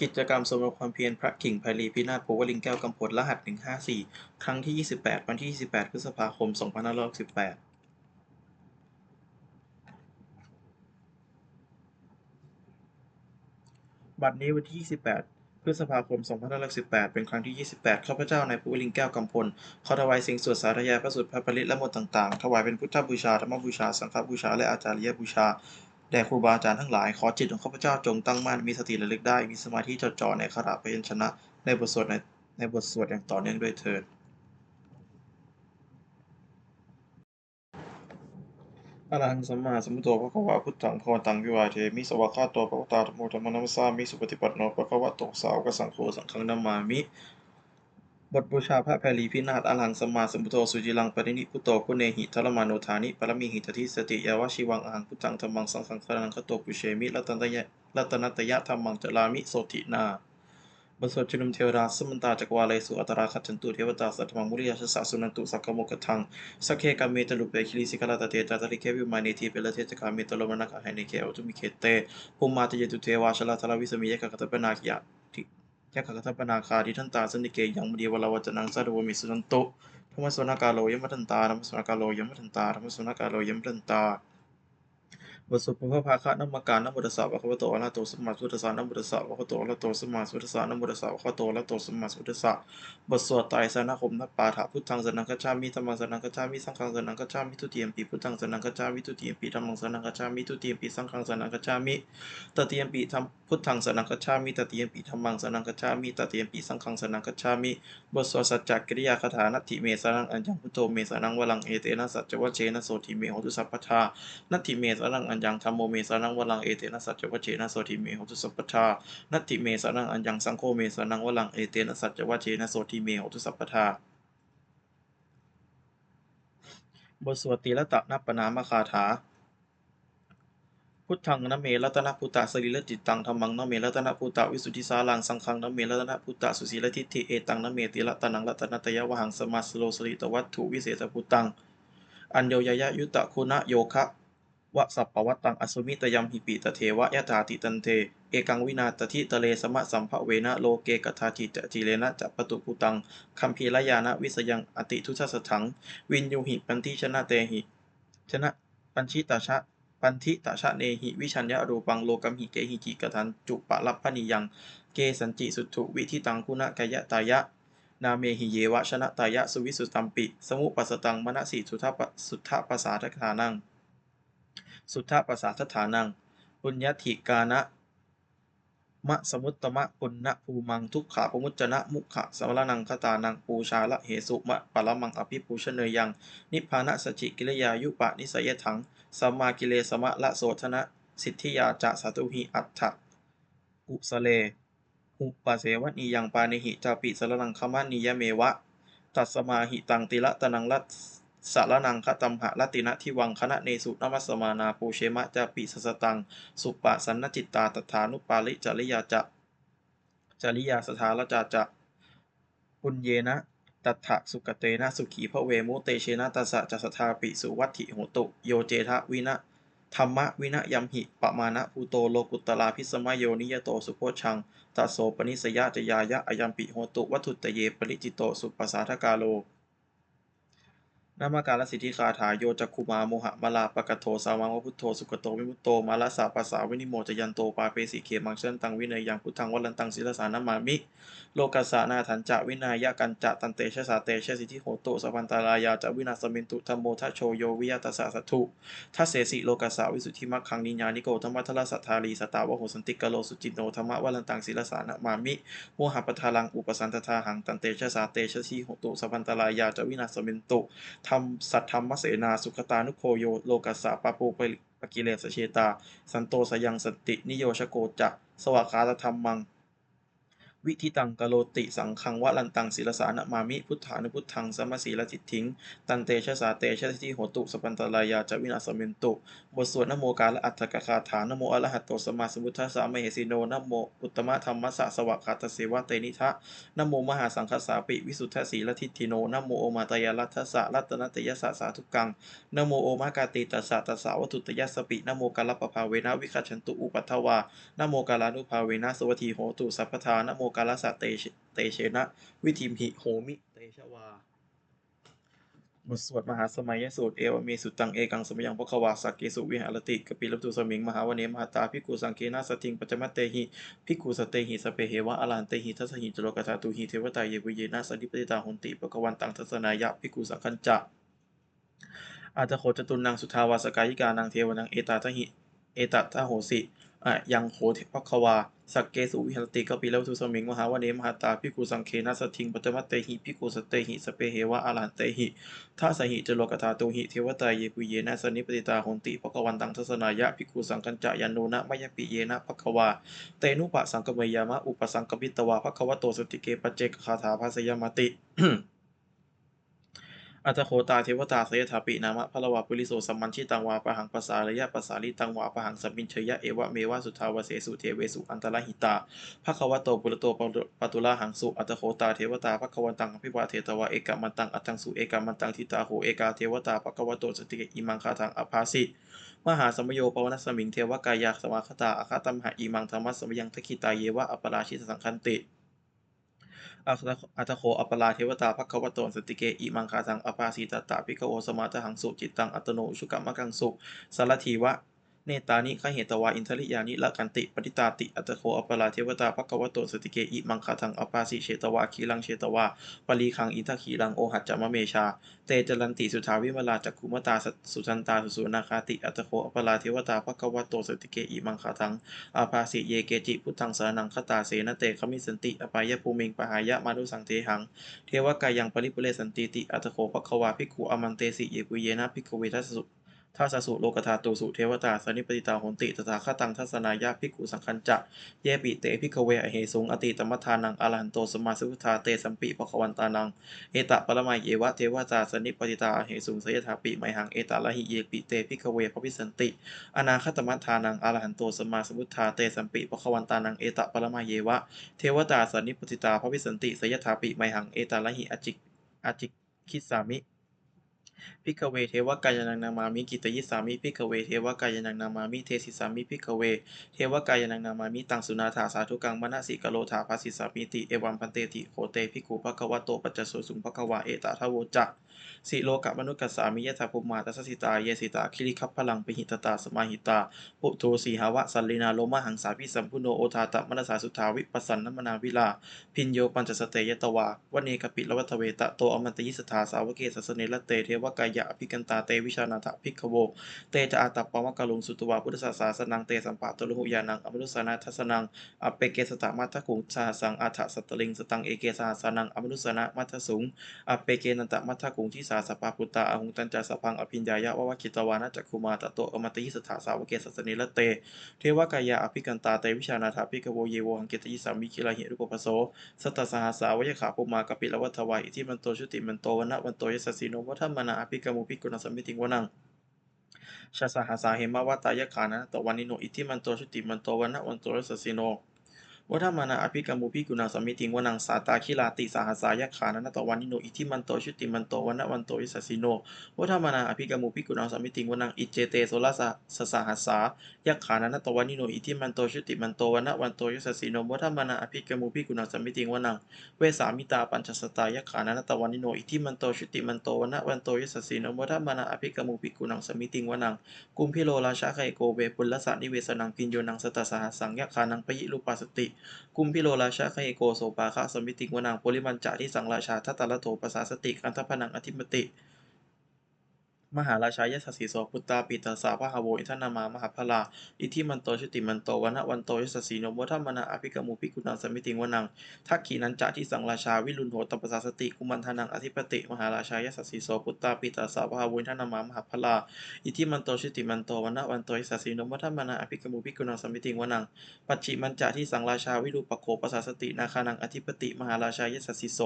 กิจกรรมสมรบความเพียรพระกิ่งไพลีพินาศภูวลิงแก้วกำพลรหัส 154 ครั้งที่ 28 วันที่ 28 พฤษภาคม 2568บัดนี้วันที่ 28 พฤษภาคม 2518 เป็นครั้งที่ 28 ข้าพเจ้านายภูวลิงแก้วกำพล ขอถวายสิ่งสวดสาธยายพระสุตรพระปริตและมนต์ต่างๆ ถวายเป็นพุทธบูชา ธรรมบูชา สังฆบูชา และอาจาริยบูชา แด่ครูบาอาจารย์ทั้งหลาย ขอจิตของข้าพเจ้าจงตั้งมั่น มีสติระลึกได้ มีสมาธิจดจ่อในขณะพยัญชนะ ในบทสวดในในบทสวดอย่างต่อเนื่องด้วยเถิดอรหังสัมมาสัมพุทโธภะควะพุทธังภะคะตังวิวาเทมิสวากขาโตภะคะวตาธัมโมธัมมังนัมสามิสุปฏิปันโนภะควะโตสาวกสังโฆสังฆนามามิ บทบูชาพระแพรีพินาศอรหังสัมมาสัมพุทโธสุจิลังปรินิพุตโตคุเนหิทรมานุธานิปรมิหิตทิสติยาวชิวังอหังพุทธังธัมมังสังฆังสรณังคโตปุเชมิรัตนตยะรัตนตยะธัมมังจลามิโสตินาบสวดชุนุมเทวดาสมันตาจักวาเลสุอัตราคัจฉันตุเทวตาสัตมังมุริยาชสสะสุนันตุสักโมกทังสักเคกามเมตลุเปคิลิสิกาลาตเตจาตริเควิมาเนทีเปลเทจกาเมตลมนักหายเนเคอตุมิเคเตภูมาตเยตุเทวาชลาทลาวิสมิยะกะกตปนาคิยะทิ ยะกะกตปนาคาดิทันตาสนิเกยังมดีวลาวจนังสะดวมิสุนันตุธรรมสวนากาโลยมัทันตาธรรมสวนากาโลยมัทันตาธรรมสวนากาโลยมัทันตาบทสวดพุทธภาคะนัมมการนัมบุตสสะวะคะวะโตอะระหโตสัมมาสุทัสสะนัมบุตสสะวะคะวโตอะระหโตสัมมาสุทัสสะนัมบุตสสะวะคะวโตอะระหโตสัมมาสุทัสสะบทสวดไตรสรณคมนัปปาฐะพุทธังสรณังคัจฉามิธัมมังสรณังคัจฉามิสังฆังสรณังคัจฉามิทุติยมปีพุทธังสรณังคัจฉามิทุติยมปีธัมมังสรณังคัจฉามิทุติยมปีสังฆังสรณังคัจฉามิตติยมปีธัม พุทธังสรณังคัจฉามิตติยมปีธัมมังสรณังคัจฉามิตติยมปีสังฆังสรณังคัจฉามิบทสวดสัจจกิริยาคาถานัตถิเมสรณังอัญญังพุทโธเมสรณังวลังเอเตนะสัจจวัชเชนะโสทิเมหตุสัพพทานัตถิเมสรังอัญญังธัมโมเมสรังวลังเอเตนะสัจจวัชเชนะโสทิเมหตุสัพพทานัตถิเมสรังอัญญังสังโฆเมสรังวลังเอเตนะสัจจวัชเชนะโสทิเมหตุสัพพทาบทสวดตีละตะนัปปนามคาถา พุทธังนเมรัตนพุตตะสรีระจิตตังธรรมังนเมรัตนพุตตะวิสุทธิสาลังสังฆังนเมรัตนพุตตะสุสีลทิฏฐิเอตังนเมติละตนังรัตนตยวหังสมาสโลสริตวัตถุวิเศษพุตตัง อัญโยยยะยุตตะคุณะโยคะวะสัพปวัตตังอสุมิตยัมหิปิตเทวะยะถาติตันเท เอกังวินาตทิตะเลสมะสัมภเวนะโลเกกทาจิจจิเลนะจะปตุปุตังคัมภีรยานะวิสยังอติทุชสถัง วินยูหิปันทิชนะเตหิ ชนะปัญชิตาชะ ปันทิตาชะเนหิวิชัญญะรูปังโลกัมหิเกหิจิกทันจุปะลัพพนิยังเกสัญจิสุทุวิธิตังคุณะกายะตายะ นาเมหิเยวะชนะตายะสุวิสุตัมปิ สมุปัสตังมณสีสุทธปสุทธปัสสาทฐานัง สุทธปัสสาทฐานัง ปุญญติกานะมะสมุตตมะปุณณภูมังทุกขาปมุจจนะมุขะสมรนังคตานังปูชาละเหสุมะปะละมังอภิปูชเนยยัง นิพพานะสจิกิริยายุปะนิสัยถัง สัมมากิเลสมะละโสธนะ สิทธิยาจะสาตุหิอัตถะกุสเลหุปเสวนียังปานิหิจาปิสรนังคมานิยเมวะ ตัสสมาหิตังติละตนังรัตสารนังคตัมหะรตินะทิวังคณะเนสุนมัสมานาปูเชมะจาปิสสตัง สุปปะสันนจิตตาตถานุปาลิจริยาจะจริยาสถาลจาจะปุญเยนะ ตัทะสุกเตนะสุขีพระเวมุเตเชนะตัสสะจัสทาปิสุวัตถิโหตุโยเจทะวินะธรรมะวินะยัมหิปะมาณะภูโตโลกุตลาพิสมยโยนิยโตสุโพชังตัสโสปนิสยะจยายะอยัมปิโหตุวัตถุตเยปริจิตโตสุปัสาทกาโล นามการสิทธิคาถาโยจักคุมาโมหะมาลาปะกะโทสาวังวะพุทโธสุกโตวิมุตโตมาลาสาปัสสาวินิโมจยันโตปาเปสิเคมังเชิญตังวิเนยยังพุทธังวัลันตังศิลสานามามิ โลกัสสานาถันจะวินายะกันจะตันเตชะสาเตชะสิทธิโหตุสัพพันตารายาจะวินาสมินตุธรรมโมทะโชโยวิยตสสะสัตถุทัสเสสิโลกัสสาวิสุทธิมัคคังนิญานิโกธรรมะทละสัทธาลีสตาวะโหสันติกโลสุจินโนธรรมะวัลันตังศิลสานามามิโมหะปทาลังอุปสันตทาหังตันเตชะสาเตชะสิโหตุสัพพันตารายาจะวินาสมินตุธรรมสัทธรรมเสนาสุขตานุโคโยโลกัสสะปะปูปะปะกิเลสเชตา สันโตสยังสตินิโยชโกจะสวากาตธรรมมัง วิธิตังกโลติสังฆังวะลันตังศิลสานะมามิพุทธานุพุทธังสัมมาสีลทิฏฐิง ตันเตชะสาเตชะทิฏฐิโหตุสปันตรายาจวินาศเมนตุ บทสวดนโมกาละอัตถกคาถานโมอระหะโตสมาสมุทธัสสะมเหสีโนนโมอุตตมะธรรมสะสวะคาตเสวะเตนิทะนโมมหาสังฆสาปิวิสุทธสีลทิฏฐิโนนโมโอมาตยาลัทธะรัตนตยสสะสาธุกังนโมโอมากาติตัสสะตัสสะวัตุตยสสปินโมกาลปภาเวนะวิคัจฉันตุอุปัทวานโมกาลานุภาเวนะสวัสทีโหตุสัพพทานโมกาลสะเตเตเชนะ วิธิมหิโหมิเตชวา บทสวดมหาสมัยสูตรเอวเมสุตังเอกังสมยังพะควาสักเกสุวิหารติกปิลตุสมิงมหาวเนมหาตาภิกขุสังเคนะสติงปัจมัตเตหิภิกขุสเตหิสเปเหวะอลันเตหิทัสหิจโลกธาตุหิเทวตาเยวิเยนะสันติปติตาหุนติปะกวันตังทัศนายะภิกขุสังคัญจะอาตโคจตุนังสุทาวาสกายิกานังเทวนังเอตาทหิเอตทโหสิอะยังโหเทภควา สักเกสุวิหรติกปิลตุสมิงมหาวเนมหาตาภิกุสังเคนะสติงปัจจมัตเตหิภิกุสเตหิสเปเหวะอาลันเตหิทัสหิจโลกธาตุหิเทวตาเยปุเยนะสนิปติตาหนติภกวันตังทัศนายะภิกุสังคัญจะยันโนะมยปิเยนะภควาเตนุปะสังกเมยามะอุปสังกปิตวาภควโตสติเกปเจกคาถาภาสยามติ อัตโคตาเทวตาสยถาปินามะพะละวะปุริโสสัมมันชิตังวาปะหังปะสาระยะปะสาลิตังวาปะหังสัมมินเชยะเอวะเมวะสุทาวเสสุเทเวสุอันตรหิตาภควโตปุระโตปตุลาหังสุอัตโคตาเทวตาภควันตังอภิวาเทตวะเอกามันตังอัตังสุเอกามันตังทิตาโหเอกาเทวตาภควโตสติกอิมังคาทังอภาสิมหาสมโยปวนัสมิงเทวกายาสมาคตาอาคาตัมหะอิมังธรรมะสมยังทคิตาเยวะอัปราชิตสังคันติ อัตอัตโคอัปปลาเทวตาภควโตสติเกอิมังคาสังอปาสีตตาพิกโวสมาตหังสุจิตตังอัตโนชุกัมมกังสุสารทีวะ เนตานิขเหตวาอินทริยานิละกันติปฏิตาติอัตโคอัปปลาเทวตาภควโตสติเกอิมังคาทังอปาสิเชตวาคีลังเชตวาปรีคังอิทักขีลังโอหัจจมะเมชา เตจรันติสุทาวิมลาจักขุมตาสุทันตาสุสุนาคาติอัตโคอัปปลาเทวตาภควโตสติเกอิมังคาทังอาภาสิเยเกจิพุทธังสานังคตาเสนเตขมิสันติอปายภูมิงปหายะมานุสังเทหัง เทวกายังปริปุเรสันติติอัตโคปะควาภิกขุอมันเตสิเยปุเยนะภิกขเวทัสสุ ทัสสุโลกธาตุสุเทวตาสนิปติตาโหนติตถาคตังทัศนายะภิกขุสังคัญจะเยปิเตภิกเวอเหสุงอติตมัทานังอรหันโตสมมาสุทธาเตสัมปิปะควันตานังเอตะปรมัยเยวะเทวตาสนิปติตาเหสุงสยถาปิไมหังเอตะละหิเยปิเตภิกเวภวิสันติ อนาคตมัทานังอรหันโตสมมาสมุทธาเตสัมปิปะควันตานังเอตะปรมาเยวะเทวตาสนิปติตาภวิสันติสยถาปิไมหังเอตาละหิอจิกอจิกคิสามิ พิกเวเทวกายนังนามามิกิตยิสามิพิกเวเทวกายนังนามามิเทสิสามิพิกเว เทวกายนังนามามิตังสุนาถาสาธุกังมณสิกโลถาภาสิสามิติเอวัมพันเตติโคเตภิกขุภควะโตปัจจโสสุงภควาเอตาทโวจัก สิโลกะมนุกัสสามิยะถาภุมมาตัสสิตาเยสิตาคิริคัพพลังปิหิตตาสมาหิตาปุโทสีหาวะสัลลินาโลมะหังสาพิสัมพุโนโอทาตะมนสาสุทาวิปัสสันนมนาวิลา พินโยปัญจสเตยตวาวเนกปิลวัตเวตะโตอมันตยิสถาสาวเกสสเนละเตเทวกายะอภิกันตาเตวิชานาถภิกขโวเตจะอาตัปปะมะกะลุงสุตวาพุทธศาสาสนังเตสัมปะตลุหุยานังอมนุสานาทัสนังอเปเกสตะมัทธกุงชาสังอัฏฐสัตตลิงสตังเอเกสาสนังอมนุสานะมัทสุงอเปเกนันตมัทกุงทิสาสปาปุตตาอหุงตันจาสพังอภิญญายะวะวะคิตวานะจักคุมาตะโตอมติยิสถาสาวเกสสเนละเต เทวกายะอภิกันตาเตวิชานาถภิกขโวเยโวหังเกตยิสามิคิลาหิรุปปโสสัตสหาสาวยขาปุมากปิลวัฏวายอิทิมันโตชุติมันโตวนะวันโตยสสสิโนวัฏมนาอภิกรรมุภิกุณสัมมิติงวนังชาสหาสาเหมาวตายขานะตวันนิโนอิทิมันโตชุติมันโตวันะวันโตรสสิโน วัฏมานาอภิกรรมุภิกุณาสมิติงวนังสาตาคิลาติสหสายขานะตวันนิโนอิทิมันโตชุติมันโตวันนะวันโตยสสิโนวัฏมานาอภิกรรมุภิกุณาสมิติงวนังอิเจเตโสลาสสสหัสายักขานะตวันนิโนอิทิมันโตชุติมันโตวันนะวันโตยสสิโนวัฏมานาอภิกรรมุภิกุณาสมิติงวนังเวสามิตาปัญจสตายขานะตวันนิโนอิทิมันโตชุติมันโตวันนะวันโตยสสิโนวัฏมานาอภิกรรมุภิกุณังสมิติงวนังกุมพิโลราชาไคโกเวปุลลสานิเวสนังพินโยนังสตสหสังยคานังปยิรูปาสติกุมพิโลราชาไคโกโสปาคะสมิติงวนางโพลิมันจาที่สังราชาทัตตะละโถปสาสติกันทพนังอธิมติ มหาราชายสัสสีโสพุตตาปิตาสาพหาโวอินทนามามหาพลาอิทิมันโตชุติมันโตวนะวันโตยสัสสีโนโมทัมมนาอภิกมุภิกขุนังสมิติงวนังทักขีนันจะที่สังราชาวิรุณโหตปสาสติกุมันทานังอธิปติ มหาราชายสัสสีโสพุตตาปิตาสาพหาโวอินทนามามหาพลาอิทิมันโตชุติมันโตวนะวันโตยสัสสีโนโมทัมมนาอภิกมุภิกขุนังสมิติงวนังปัจฉิมันจะที่สังราชาวิรูปโคปสาสตินาคานังอธิปติ มหาราชายสัสสีโส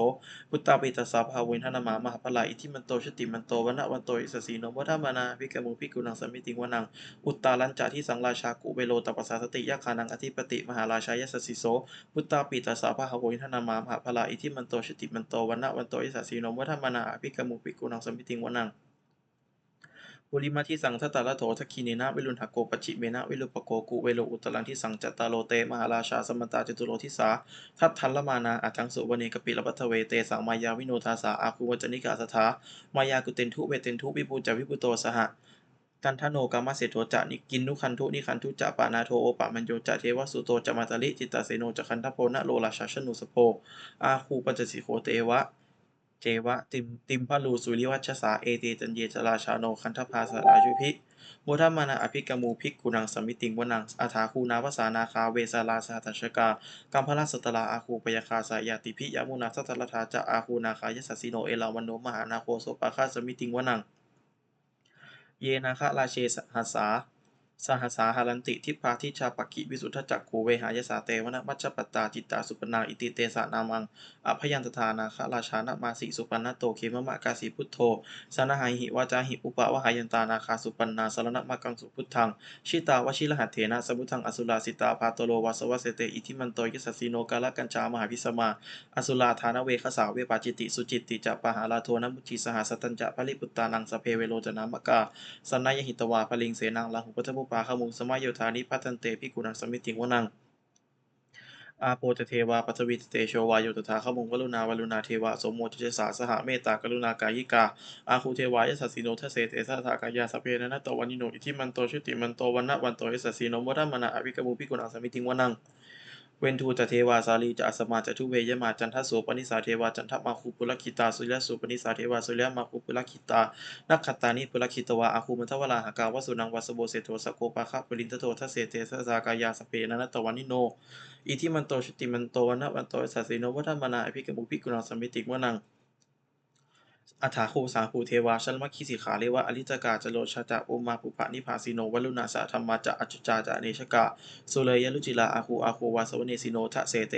พุตตาปิตาสาภาวินทนามามหาพลาอิทิมันโตชติมันโตวันวันโตอิสสีโนวัฏมานาภิกมุพิกุนังสมิติงวนัง อุตตาลัญจาที่สังราชากุเวโลตปัสสาสติยาคานังอธิปติมหาราชายสสิโสพุตตาปิตาสาภาวิธนามามหาพลาอิทิมันโตชติมันโตวันนวันโตอิสสีโนวัฏมานาภิกมุพิกุนังสมิติงวนัง ปุริมาที่สังทัตตาละโถทักคีเนนะวิรุณหโกปจิเมนะวิรุปโกกุเวโลอุตลังที่สังจัตตาโลเตมหาราชาสมตาจตุโลทิสาทัตทัลละมานาอัทังสุวเนกปิลปัทเวเตสังมายาวิโนทาสาอาคูวจนิกาสถามายากุเตนทุเวเตนทุวิปูจาวิปุโตสหะกันทโนกามาเสโทจะนิกินนุคันทุนิคันทุจะปานาโทโอปะมันโยจะเทวสุโตจะมาตาลิจิตตาเสโนจะคันทโพนะโลราชาชนุสโพอาคูปัจสิโคเตวะ เจวะติมติมพลูสุริวัชสาเอเตจันเยจราชาโนคันทภาสรายุพิโมทมานาอภิกมูภิกขุนังสมิติงวนังอาถาคูนาภาษานาคาเวสาลาสหัตชกากัมพลาสตลาอาคูปยาคาสายาติพิยมุนาสัตลทาจะอาคูนาคายสัสสิโนเอลาวันโนมหานาโคโสปาคาสมิติงวนัง เยนาคะราเชสหัสสา สหสาหารันติทิพาทิชาปกิวิสุทธจักขูเวหายสาเตวนะมัจจปตตาจิตตาสุปนาอิติเตสานามังอภยันตทานาคะราชานะมาสิสุปันนโตเคมะมะกาสีพุทโธสนหายหิวาจาหิอุปะวะหายันตานาคาสุปันนาสรณะมะกังสุพุทธังชิตาวชิรหัตเถนะสมุทังอสุราสิตาพาโตโลวาสวะเสเตอิทิมันโตยสัสสีโนกาลกัญชามหาพิสมาอสุราธานเวคสาวเวปาจิติสุจิตติจะปหาลาโทนมุจิสหสตัญจะพลิปุตตานังสเพเวโรจนามกาสนายหิตวาพลิงเสนังลาหุปัทมุปาขมุงสมัยโยธานิพัทันเตพิกุณังสมิติงวนังอาโปจเทวาปัทวิตเตโชวายโยตถาขมุงวลุณาวลุณาเทวาสมโมจเจสาสหเมตตากรุณากายิกา อาคูเทวายสัสสิโนทเสเตสัทากายาสเพนะนะตวันิโนอิทิมันโตชุติมันโตวันนะวันโตยสัสสิโนมทัมนาอภิกมุพิกุณังสมิติงวนัง เวนทูตเทวาสาลีจะอัสมาจะทุเวยมาจันทโสปนิสาเทวาจันทมาคูปุลคิตาสุริยสุปนิสาเทวาสุริยมาคูปุลคิตานักขัตตานิปุลคิตวาอาคูมันทวลาหากาวสุนังวัสโบเสโทสโกปะคะปรินทโททเสเตสสากายาสเปนะนัตวันิโนอิทิมันโตชุติมันโตวันนะวันโตสัสสิโนวัฒมนาอภิกมุภิกุณาสมิติวนัง อัฏฐาโคสาภูเทวาชัลมัคคิสิขาเรวะอริจกาจโลชาจะโอมาปุปะนิพาสิโนวัลุนาสะธรรมาจะอจจจาจะเนชกะสุเลยยลุจิลาอาคูอาคูวาสวเนสิโนทะเสเต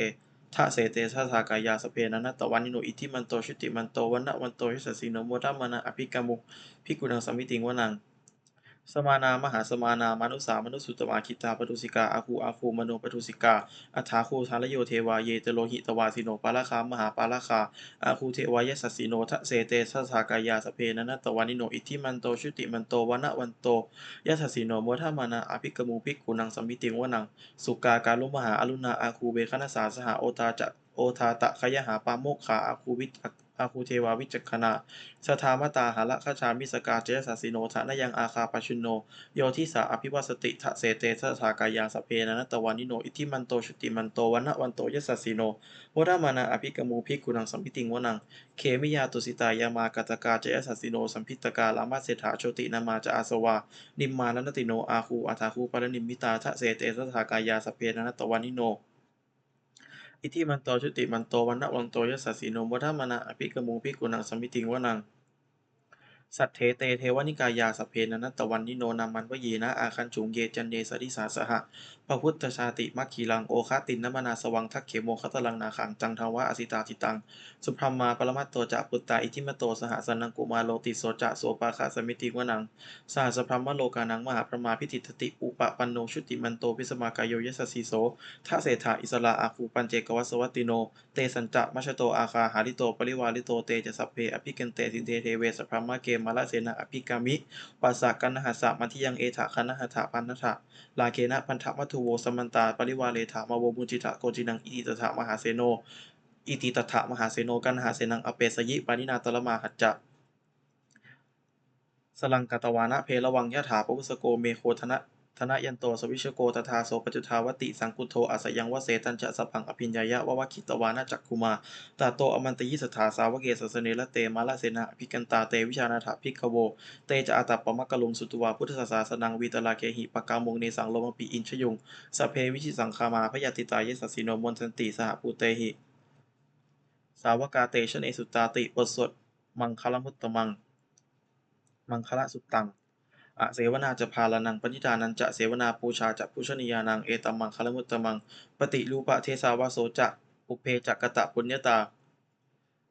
ทะเสเตทะสากายาสเพนันตตวันนิโนอิทิมันโตชุติมันโตวันนวันโตชิสสิโนโมทัมมนาอภิกมุภิกุณังสมิติงวนัง สมานามหาสมานามานุสา มนุสุตตมาคิตาปทุสิกาอาคูอาคูมโนปทุสิกาอัฏฐาโคทารโยเทวาเยเตโลหิตวาสิโนปาราคามหาปาราคาอาคูเทวายสัสสิโนทะเสเตสสากายาสเพนะนัตวานิโนอิทิมันโตชุติมันโตวนะวันโตยัสสิโนโมทามานาอภิกมูภิกขุนังสมิติงวนังสุกาการลุมหาอรุณาอาคูเบคณสาสหโอตาจะโอทาตะขยหาปาโมกขาอาคูวิต อาคูเทวาวิจักขณาสทามตาหาละคชามิสกาเจสัสิโนทะนยังอาคาปชุนโน โยทิสาอภิวัสติทะเสเตสสากายาสเพนะนตวานิโน อิทิมันโตชุติมันโตวันะวันโตยสสสสิโนโมทามานาอภิกมูภิกขุนังสัมพิติงวนัง เคมิยาตุสิตายามากตกาเจสัสิโนสัมพิตกาลามาเศรษฐาโชตินามาจะอาสวา นิมมานนติโนอาคูอาทาคูปรนิมมิตาทะเสเตสสากายาสเพนะนัตตวานิโน อิทิมันโตชุติมันโตวันนะวันโตยสสสสิโนโมทามนาอภิกมุงพิกุนังสมิติงวนัง สัทเทเตเทวนิกายาสพเพนะนัตตวันนิโนนามันวเยนะอาคันฉุงเยจันเนสริสาสหะพระพุทธชาติมัคคีลังโอคาตินนมนาสวังทักเขโมคตลังนาขังจังทวะอสิตาติตัง สุพรหมาปรมัตโตจะปุตตาอิทิมโตสหสนังกุมาโลติโสจะโสปาคาสมิติวนังสหสพรหมโลกานังมหาพระมาพิติทติอุปปันโนชุติมันโตพิสมากายโยยสสีโสทะเศธาอิสลาอาคูปัญเจกวัสวัตติโน เตสัญจะมัชโตอาคาหาริโตปริวาริโตเตจะสัพเพอภิเกนเตสินเทเทเวสพรหมเกมาลเสนาอภิกามิปัสสะกันหาสะมัทิยังเอถะคณหาถะพันธะลาเคนะพันธมัทุโวสมันตาปริวาเลถามาวมุจิตะโกจินังอิติถะมหาเสโน อิติตถะมหาเสโนกันหาเสนังอเปสยิปานินาตละมาหัจจะสลังกตวานะเพระวังยะถาปุสโกเมโคธนะ ธนยันโตสวิชโกตถาโสปจุทาวติสังกุโทอาสยังวเสตัญจะสพังอภิญญายะวะวะคิตวานะจักคุมาตาโตอมันตยิสถาสาวเกสสเนละเตมาละเสนะอภิกันตาเตวิชานาถาภิกโวเตจะอาตัปปมะกะลุงสุตวาพุทธศาสนังวีตลาเกหิปะกามงเนสังโลมปีอินชยุงสเพวิชิสังคามาพยาติตายสัสสิโนมนสันติสหปูเตหิ สาวกาเตชะเนสุตตาติบทสวดมังคลมุตตมัง มังคละสุตตัง อเสวนาจะพาลานังปณิธานันจะเสวนาปูชาจะพุชนียานังเอตมังคลมุตตมัง ปฏิรูปะเทสาวาโสจะปุเพจักกะตะปุญญตา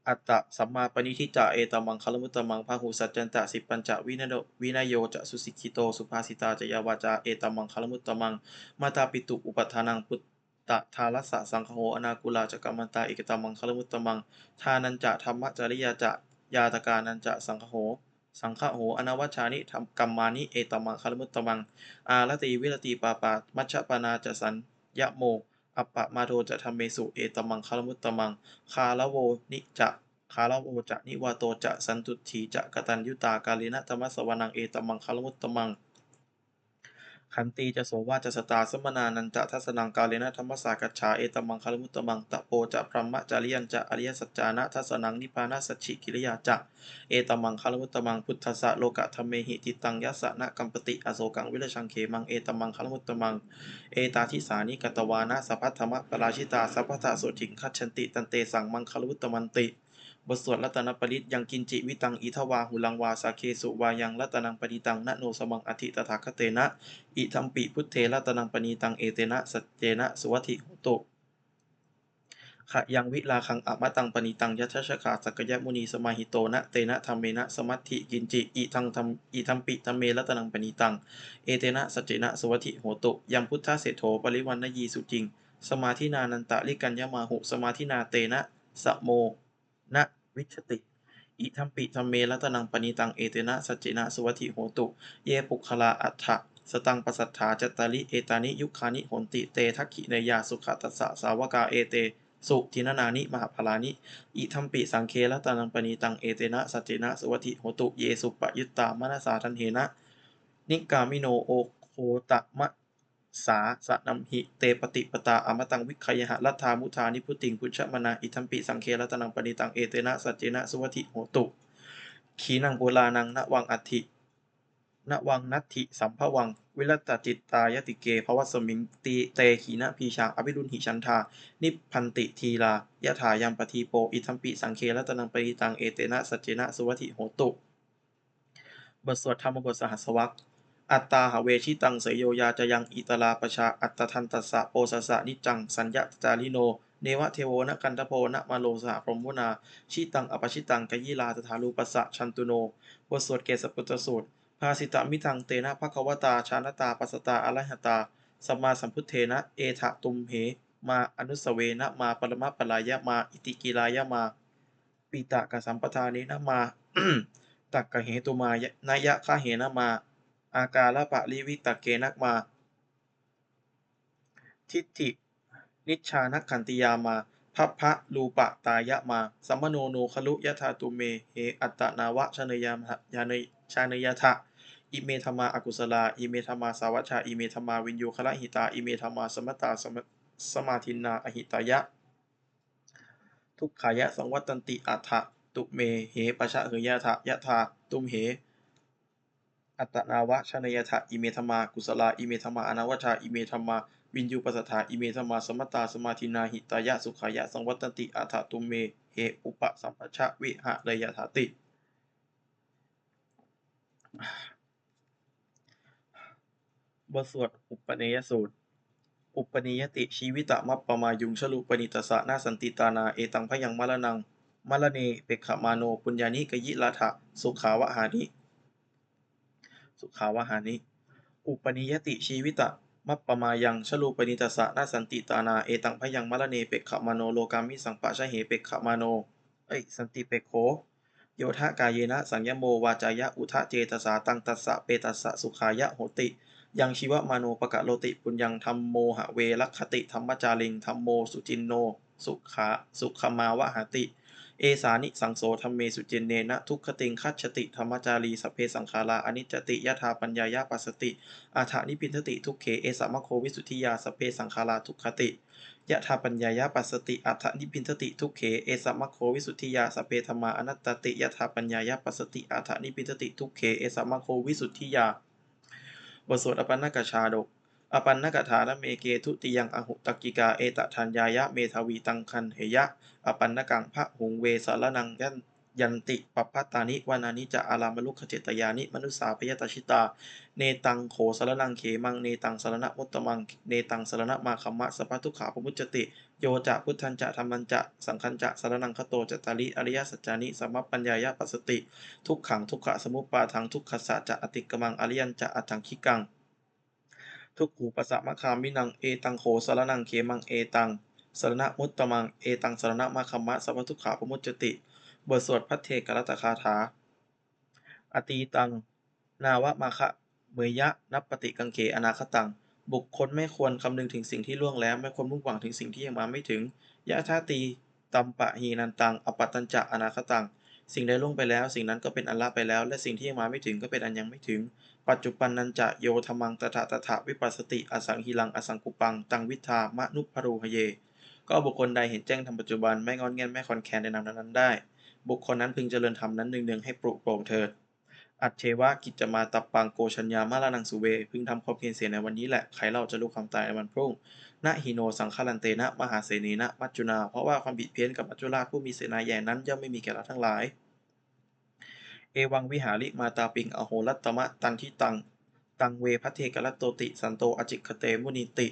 อัตตะสัมมาปณิทิจะเอตมังคลมุตตมังพาหูสัจจันตะสิปัญจะวินโดวินโยจะสุสิกิโตสุภาสิตาจะยาวาจาเอตมังคลมุตตมัง มาตาปิตุอุปทานังปุตตะทารัสสะสังคโหอนากุลาจะกัมมันตาเอกตมังคลมุตตมัง ทานันจะธรรมจริยาจะยาตกานันจะสังคโห สังฆโหอนวัชชานิธรรมกัมมานิ เอตมังคารมุตตมัง อารติวิรติปาปา มัชฌปนาจะสันยะโม อัปปะมาโทจะธรรมเมสุ เอตมังคารมุตตมัง คาละโวนิจะคาลโวจะนิวาโตจะสันตุถีจะกตัญยุตากาลินะธรรมสวนังเอตมังคารมุตตมัง ขันตีจะโสวาจะสตาสมนานันจะทัสนังกาเลนะธรรมสากัจฉาเอตมังคารมุตตมังตะโปจะพรหมจาริยันจะอริยสัจจานะทัสนังนิพพานาสัจฉิกิริยาจะเอตมังคารมุตตมังพุทธสะโลกะธรรมเมหิติตังยัสสะนะกัมปติอโศกังวิรชังเขมังเอตมังคารมุตตมังเอตาทิสานิกตวานะสัพพธรรมปราชิตาสัพพทาโสถิงคัจฉันติตันเตสังมังคารมุตตมันติ บทสวดรัตนปริตยังกินจิวิตังอิทวาหุลังวาสาเคสุวายังรัตนังปณิตังนโนสมังอธิตถาคเตนะ อิทัมปิพุทเทรัตนังปณีตังเอเตนะสัจเจนะสุวัติโหตุขยังวิลาคังอมตังปณีตังยัชชะขาสักยมุนีสมาหิโตนะเตนะธรรมเมนะสมัตถิกินจิอิทังธรรมอิทัมปิธรรมเมรัตนังปณีตังเอเตนะสัจเจนะสุวัติโหตุยังพุทธเศรษโธปริวันนยีสุจริง สมาธินานันตะลิกัญญมาหุสมาธินาเตนะสะโม นะวิชติ อิทัมปิธรรมเมรัตนังปณิตัง เอเตนะสัจจินะสุวัติโหตุ เยปุคลาอัฏฐะสตังปัสัทธาจตาริเอตานิยุคานิโหนติเตทักขิเนยาสุขตัสสะสาวกาเอเตสุทินนานิมหาพลานิ อิทัมปิสังเครัตนังปณิตังเอเตนะสัจจนะสุวัติโหตุเยสุปยุตตามนสาทันเหนะ นิกามิโนโอโคตะมะ สาสะนัมหิ เตปฏิปตาอมตังวิคยหะรัตถามุทานิพุติง พุชมนาอิทัมปิสังเครัตนังปณิตังเอเตนะสัจเจนะสุวัติโหตุ ขีนังโบรานังนวังอัตินวังนัตถิสัมภวัง วิรัตจิตตายติเกภวสมิงตีเตขีนะพีชาอภิรุณหิชันทานิพันติทีลายะถายัมปทีโป อิทัมปิสังเครัตนังปณิตังเอเตนะสัจเจนะสุวัติโหตุ บทสวดธรรมบทสหัสวรรค อัตตาหาเวชิตังเสยโยยาจะยังอิตลาประชาอัตทันตัสสะโปสสะนิจัง สัญญาจาริโน เนวะเทโวนะกันทโพนะมาโลสหพรมุนา ชิตังอปชิตังกยิลาตถารูปสสะชันตุโนบทสวดเกสปุตสูตรภาสิตามิทังเตนะภควตาชานตาปัสตาอรหัตาสัมมาสัมพุทเทนะ เอทะตุมเห มาอนุสเวนะมาปรมะปลายะมา อิติกิลายะมา ปิตะกสัมปทานินะมาตักกะเหตุมายะนยะคะเหนะมา อากาลปะลิวิตะเกนักมา ทิฏฐิ นิชานักขันติยามาพัพพะรูปะตายะมา สัมมโนโนคลุยะธาตุเม เหอัตตนาวะชนยามะยานยชานยทะอิเมธรรมาอกุศลา อิเมธรรมาสาวัชาอิเมธรรมาวินโยคละหิตา อิเมธรรมาสมตาสมสมาทินาอหิตายะ ทุกขายะสังวัตตันติอัฏฐะตุเม เหปะชะเหยะทะยะทาตุมเห อัตนาวะชนยทะอิเมธมา กุศลาอิเมธมาอนาวชาอิเมธมาวินยูปัสสถาอิเมธมาสมตตาสมาธินาหิตายะสุขายะสังวัตติอัฏฐตุเมเหอุปสัมปชะวิหะเลยยถาติ บทสวดอุปเนยสูตร อุปนิยติชีวิตะมัปปมายุงชลุปนิตสสะนาสันติตานาเอตังพยังมะละนังมะละเนเปกขมาโนปุญญานิกยิลาทะสุขาวะหานิ สุขาวหานิ อุปนิยติชีวิตะ มัปปมายังชลูปนิตสสะนาสันติตานา เอตังพยังมะละเนเปกขมาโนโลกามิสังปะชะเหเปกขมาโน เอ้ยสันติเปกโข โยทะกายเยนะสัญญโมวาจายะอุทะเจตสาตังตัสสะเปตัสสะสุขายะโหติ ยังชีวมาโนปะกะโลติปุญญังธรรมโมหะเวลัคติธรรมจาริงธรรมโมสุจินโน สุขาสุขมาวะหติ เอสานิสังโสธรรมเมสุเจเนนะทุกขติงคัจฉติธรรมจารีสเพสังขาราอนิจจติยถาปัญญายาปัสสติอาถานิพินทติทุกเขเอสามะโควิสุทธิยาสเพสังขาราทุกขติยถาปัญญายาปัสสติอัฏฐนิพินทติทุกเขเอสามะโควิสุทธิยาสเพธรรมาอนัตตติยถาปัญญายาปัสสติอัฏฐนิพินทติทุกเขเอสามะโควิสุทธิยาบทสวดอปันนกชาดก อปันนกถานะเมเกทุติยังอหุตกิกาเอตทัญญายะเมทวีตังคันเหยะ อปันนกังพระหงเวสารนังยันยันติปปัตตานิวานานิจะอารามลุกขเจตยานิมนุสาพยตชิตา เนตังโขสารนังเขมังเนตังสารณะมุตตมัง เนตังสารณะมาคัมมะสภทุขาปมุจติ โยจะพุทธันจะธรรมันจะสังคันจะสารนังคโตจตาริอริยสัจจานิสัมปัญญายะปัสสติ ทุกขังทุกขะสมุปปาทังทุกขสสะจะอติกมังอริยันจะอัตถังคิกัง ทุกขูปสะมะคามินังเอตังโขสารนังเขมังเอตังสารณมุตตมังเอตังสารณมาคัมมะสัพพทุกขาปมุจจติบทสวดพัทเทกรัตคาถา อตีตัง นาวะมาคะเมยะ นับปฏิกังเขอนาคตัง บุคคลไม่ควรคำนึงถึงสิ่งที่ล่วงแล้ว ไม่ควรมุ่งหวังถึงสิ่งที่ยังมาไม่ถึง ยะธาตีตัมปะหีนันตัง อปัตตัญจะอนาคตัง สิ่งใดล่วงไปแล้ว สิ่งนั้นก็เป็นอันละไปแล้ว และสิ่งที่ยังมาไม่ถึงก็เป็นอันยังไม่ถึง ปัจจุปันนันจะโยธรรมังตถาตถาวิปัสสติอสังหิลังอสังกุปัง ตังวิทามะนุพโรหเย ก็บุคคลใดเห็นแจ้งธรรมปัจจุบันไม่งอนแงนไม่คอนแคนในนามนั้นได้ บุคคลนั้นพึงเจริญธรรมนั้นเนืองๆให้ปลุกโปร่งเถิดอัจเชวะกิจจมาตับปังโกชัญญามาลานังสุเว พึงทำความเพียรเสียในวันนี้แหละใครเล่าจะรู้ความตายในวันพรุ่งนะหิโนสังฆลันเตนะ มหาเสนีนะ มัจจุนา เพราะว่าความผิดเพี้ยนกับมัจจุราชผู้มีเสนาใหญ่นั้นย่อมไม่มีแก่เราทั้งหลาย เอวังวิหาริมาตาปิง อโหรัตตมะตันทิตัง ตังเวพัทเทกรัตโตติ สันโตอจิกเตมุนีติ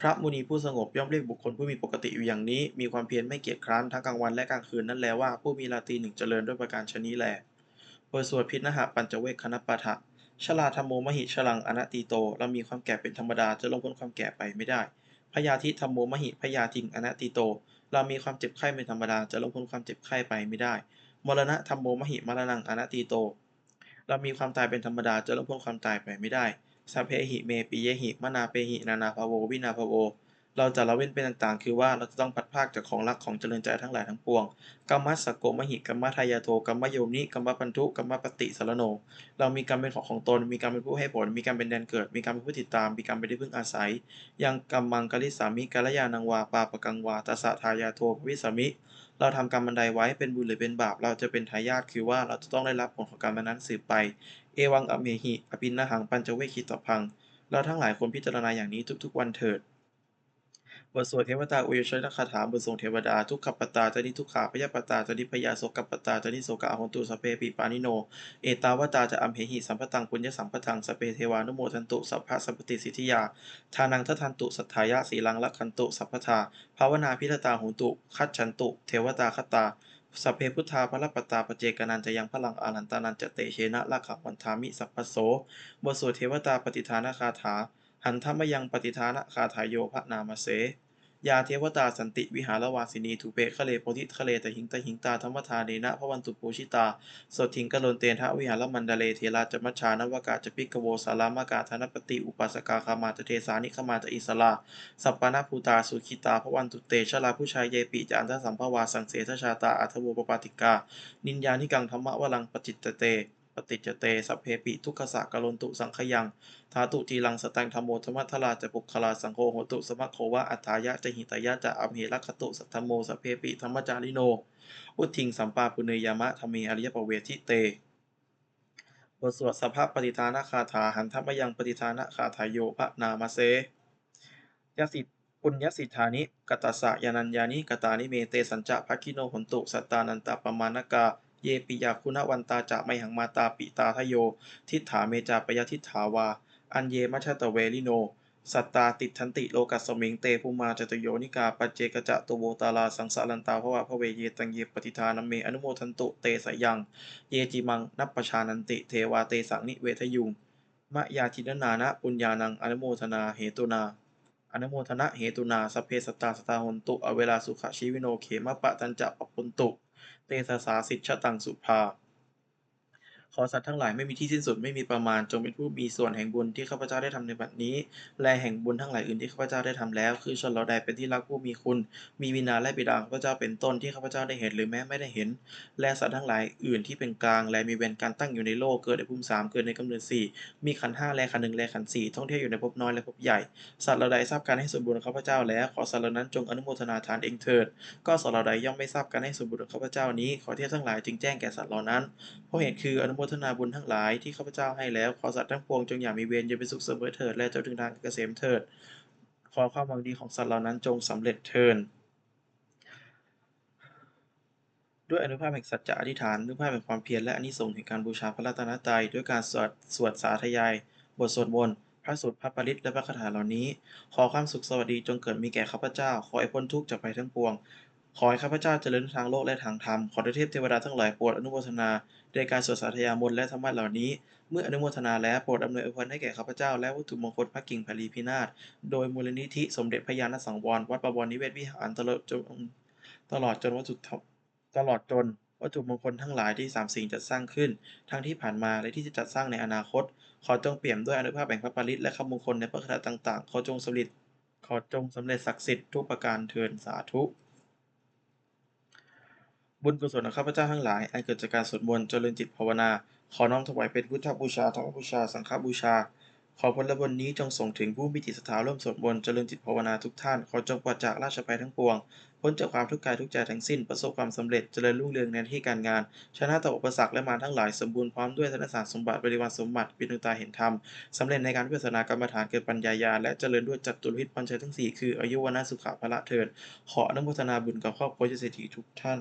พระมุนีผู้สงบย่อมเรียกบุคคลผู้มีปกติอยู่อย่างนี้ มีความเพียรไม่เกียจคร้านทั้งกลางวันและกลางคืนนั่นแลว่าผู้มีราตรีหนึ่งเจริญด้วยประการชนี้แลบทสวดพิณหะปัญจเวคคณปาฐะชลาธรรมโมมหิชลังอนัตติโต เรามีความแก่เป็นธรรมดาจะลงพ้นความแก่ไปไม่ได้พยาธิธรรมโมมหิพยาทิงอนัตติโต เรามีความเจ็บไข้เป็นธรรมดาจะลงพ้นความเจ็บไข้ไปไม่ได้ มรณะธรรมโมมหิมรณังอนัตติโต เรามีความตายเป็นธรรมดาจะลงพ้นความตายไปไม่ได้สัพเพหิเมปิเยหิมนาเปหินานาภโววินาภโวเราจะละเว้นเป็นต่างๆ คือว่าเราจะต้องพัดภาคจากของรักของเจริญใจทั้งหลายทั้งปวงกรรมสกโกมหิกรรมทายาโทกรรมโยมนิกรรมพันธุกรรมปฏิสารโน เรามีกรรมเป็นของของตน มีกรรมเป็นผู้ให้ผล มีกรรมเป็นแดนเกิด มีกรรมเป็นผู้ติดตาม มีกรรมเป็นที่พึ่งอาศัย ยังกรรมังกลิสามิกาลยานังวาปาปกังวาตสะทายาโทภวิสามิ เราทำกรรมบันไดไว้เป็นบุญหรือเป็นบาป เราจะเป็นทายาทคือว่าเราจะต้องได้รับผลของกรรมนั้นสืบไป เอวังอเมหิอปินนหังปัญจเวคิตพัง เราทั้งหลายควรพิจารณาอย่างนี้ทุกๆ วันเถิด บทสวดเทวตาอุยชนคาถาบททรงเทวดา ทุกขปตตาจนิทุกขาพยาปตตาจนิพยาโสกปตตาจนิโสกะอหนตุสเพปิปานิโน เอตาวตาจะอัมเหหิสัมปตังปุญญสัมปตังสเพเทวานุโมทันตุสัพพะสัพพติสิทธิยาทานังทัทันตุสัทธายะสีลังละคันตุสัพพทาภาวนาพิทตาหุนตุคัจฉันตุ เทวตาคตาสัพเพพุทธาพระปตาปเจกนันจะยังพลังอารันตานันจะเตเชนะละขวันทามิสัพพโสบทสวดเทวตาปฏิทานคาถาหันธรรมยังปฏิทานคาถายโยพระนามเส ยาเทวตาสันติวิหารวาสินีถูเปคะเลโพธิคะเลตหิงตหิงตาธรรมทาเนนะพระวันตุปูชิตาสดทิงกะโลนเตนทะวิหารมันดาเลเทราจมัชชานวากาจปิกโวสารามากาธนปติอุปาสกาคามาจเทสานิขมาจอิสลาสัปปนาภูตาสุขิตาพระวันตุเตชลาผู้ชายเยปิจานทสัมภวาสังเสทชาตาอัทโวปปาติกา นินยานิกังธรรมวลังปจิตตเต ปฏิจเตสัพเพปิทุกขสะกะลนตุสังขยังธาตุทีลังสตังธรรมโมธรรมทลาจะปุคลาสังโฆโหตุสมะโควะอัฏฐายะจะหิตายะจะอัมเหรัคตุสัทธโมสัพเพปิธรรมจาริโน อุทิงสัมปาปุเนยามะธรรมีอริยปเวทิเตบทสวดสภาพปฏิทานคาถาหันทัมยังปฏิทานคาถายโยพระนามเสยสิทปุญญสิทธานิกตัสสะยานัญญานิกตานิเมเตสัญจะภักคิโนหนตุสัตตานันตปปมาณกา เยปิยาคุณวันตาจะไมหังมาตาปิตาทโย ทิฏฐาเมจาปยทิฏฐาวา อันเยมัชตะเวลิโน สัตตาติทันติโลกัสมิงเตภูมาจตโยนิกาปัจเจกจะตุโวตาลาสังสารันตาภวะพระเวเยตังเยปฏิทานมเมอนุโมทันตุเตสยัง เยจิมังนัปปชานันติเทวาเตสังนิเวทยุงมะยาทินนานะปุญญานังอนุโมทนาเหตุนาอนุโมทนะเหตุนาสเพสตตาสตาหนตุ อเวลาสุขชีวิโนเขมะปะตันจะปะปุนตุ เตสสาสิชตังสุภา ขอสัตว์ทั้งหลายไม่มีที่สิ้นสุดไม่มีประมาณจงเป็นผู้มีส่วนแห่งบุญที่ข้าพเจ้าได้ทำในบัดนี้ และแห่งบุญทั้งหลายอื่นที่ข้าพเจ้าได้ทำแล้ว คือชนเราใดเป็นที่รักผู้มีคุณ มีวินาและบิดาข้าพเจ้าเป็นต้นที่ข้าพเจ้าได้เห็นหรือแม้ไม่ได้เห็น และสัตว์ทั้งหลายอื่นที่เป็นกลางและมีเวรการตั้งอยู่ในโลกเกิดในภูมิสามเกิดในกำเนิดสี่มีขันห้าและขันหนึ่งและขันสี่ท่องเที่ยวอยู่ในภพน้อยและภพใหญ่สัตว์เราใดทราบการให้ส่วนบุญของข้าพเจ้าแล้วขอสัตว์เหล่านั้นจงอนุโมทนาทานเองเถิด ก็สัตว์เหล่าใดย่อมไม่ทราบการให้ส่วนบุญของข้าพเจ้านี้ขอเทพทั้งหลายจึงแจ้งแก่สัตว์เหล่านั้นเพราะเหตุคืออนุโมทนาบุญทั้งหลายที่ข้าพเจ้าให้แล้ว ขอสัตว์ทั้งปวงจงอย่ามีเวรอย่าเป็นสุขเสมอเถิด และเจ้าถึงทางเกษมเถิด ขอความหวังดีของสัตว์เหล่านั้นจงสำเร็จเทินด้วยอนุภาพแห่งสัจจะอธิษฐานอนุภาพแห่งความเพียรและอนิสงส์แห่งการบูชาพระรัตนตรัยด้วยการสวดสวดสาธยาย บทสวดมนต์พระสูตรพระปริตรและพระคาถาเหล่านี้ ขอความสุขสวัสดีจงเกิดมีแก่ข้าพเจ้า ขอให้พ้นทุกข์จากภัยทั้งปวง ขอให้ข้าพเจ้าเจริญทางโลกและทางธรรม ขอได้เทพเทวดาทั้งหลายโปรดอนุโมทนา โดยการสวดสาธยามนต์และธรรมะเหล่านี้ เมื่ออนุโมทนาแล้วโปรดอำนวยอวยพรให้แก่ข้าพเจ้าและวัตถุมงคลพระกิ่งแผลีพินาศโดยมูลนิธิสมเด็จพระญาณสังวรวัดประวรนิเวศวิหารตลอดจนตลอดจนวัตถุตลอดจนวัตถุมงคลทั้งหลายที่สามสิ่งจัดสร้างขึ้น ทั้งที่ผ่านมาและที่จะจัดสร้างในอนาคต ขอจงเปี่ยมด้วยอนุภาพแห่งพระปริตและคำมงคลในพระคาถาต่าง ๆ ขอจงสำเร็จขอจงสำเร็จศักดิ์สิทธิ์ทุกประการเทินสาธุ บุญกุศลของข้าพเจ้าทั้งหลาย อันเกิดจากการสวดมนต์เจริญจิตภาวนา ขอน้อมถวายเป็นพุทธบูชา ธรรมบูชา สังฆบูชา ขอผลบุญนี้จงส่งถึงผู้มีจิตศรัทธาร่วมสวดมนต์เจริญจิตภาวนาทุกท่าน ขอจงปลอดจากราชภัยทั้งปวง พ้นจากความทุกข์กายทุกใจทั้งสิ้น ประสบความสำเร็จ เจริญรุ่งเรืองในที่การงาน ชนะต่ออุปสรรคและมารทั้งหลาย สมบูรณ์พร้อมด้วยธนสารสมบัติ บริวารสมบัติป็นดวงตาเห็นธรรมสำเร็จในการพิจารณากรรมฐานเกิดปัญญาญาและเจริญด้วยจัตุรวิทย์ปัญชัยทั้งสี่คืออายุวนะสุขะพละเถิดขออนุโมทนาบุญกับครอบครัวเศรษฐีทุกท่าน